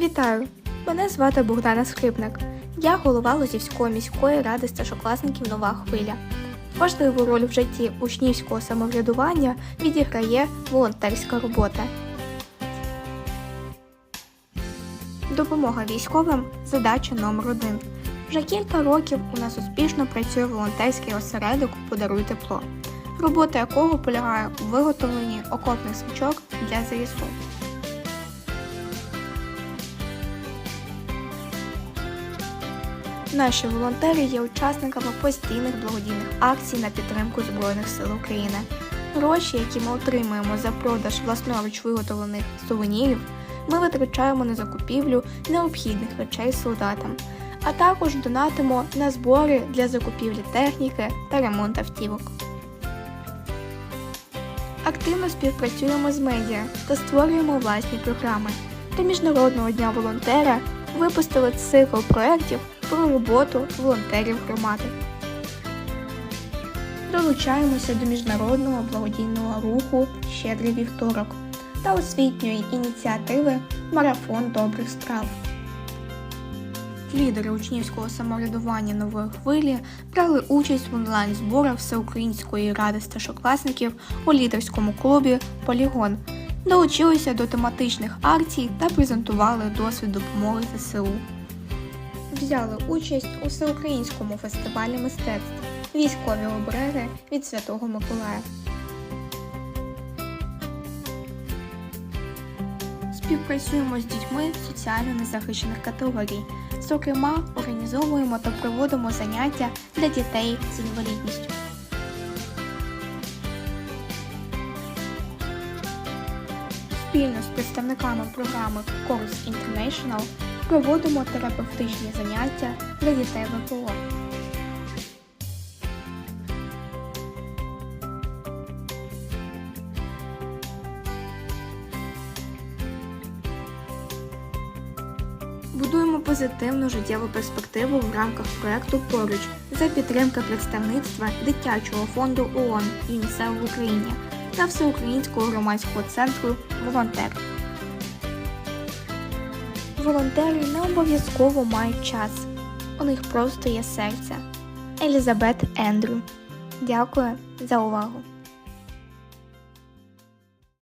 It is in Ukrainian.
Вітаю! Мене звати Богдана Скрипник. Я голова Лозівської міської ради старшокласників Нова хвиля. Важливу роль в житті учнівського самоврядування відіграє волонтерська робота. Допомога військовим задача номер один. Вже кілька років у нас успішно працює волонтерський осередок Подаруй тепло, робота якого полягає у виготовленні окопних свічок для ЗСУ. Наші волонтери є учасниками постійних благодійних акцій на підтримку Збройних сил України. Гроші, які ми отримуємо за продаж власноруч виготовлених сувенірів, ми витрачаємо на закупівлю необхідних речей солдатам, а також донатимо на збори для закупівлі техніки та ремонт автівок. Активно співпрацюємо з медіа та створюємо власні програми. До Міжнародного дня волонтера випустили цикл проєктів про роботу волонтерів громади. Долучаємося до міжнародного благодійного руху Щедрий вівторок та освітньої ініціативи Марафон добрих справ. Лідери учнівського самоврядування нової хвилі брали участь в онлайн-зборах Всеукраїнської ради старшокласників у лідерському клубі Полігон, долучилися до тематичних акцій та презентували досвід допомоги ЗСУ. Взяли участь у всеукраїнському фестивалі мистецтв Військові обереги від Святого Миколая. Співпрацюємо з дітьми соціально незахищених категорій. Зокрема, організовуємо та проводимо заняття для дітей з інвалідністю. Спільно з представниками програми Course International проводимо терапевтичні заняття для дітей ВПО. Будуємо позитивну життєву перспективу в рамках проекту Поруч за підтримки представництва дитячого фонду ООН ЮНІСЕФ в Україні та Всеукраїнського громадського центру Волонтер. Волонтери не обов'язково мають час. У них просто є серце. Елізабет Ендрю. Дякую за увагу.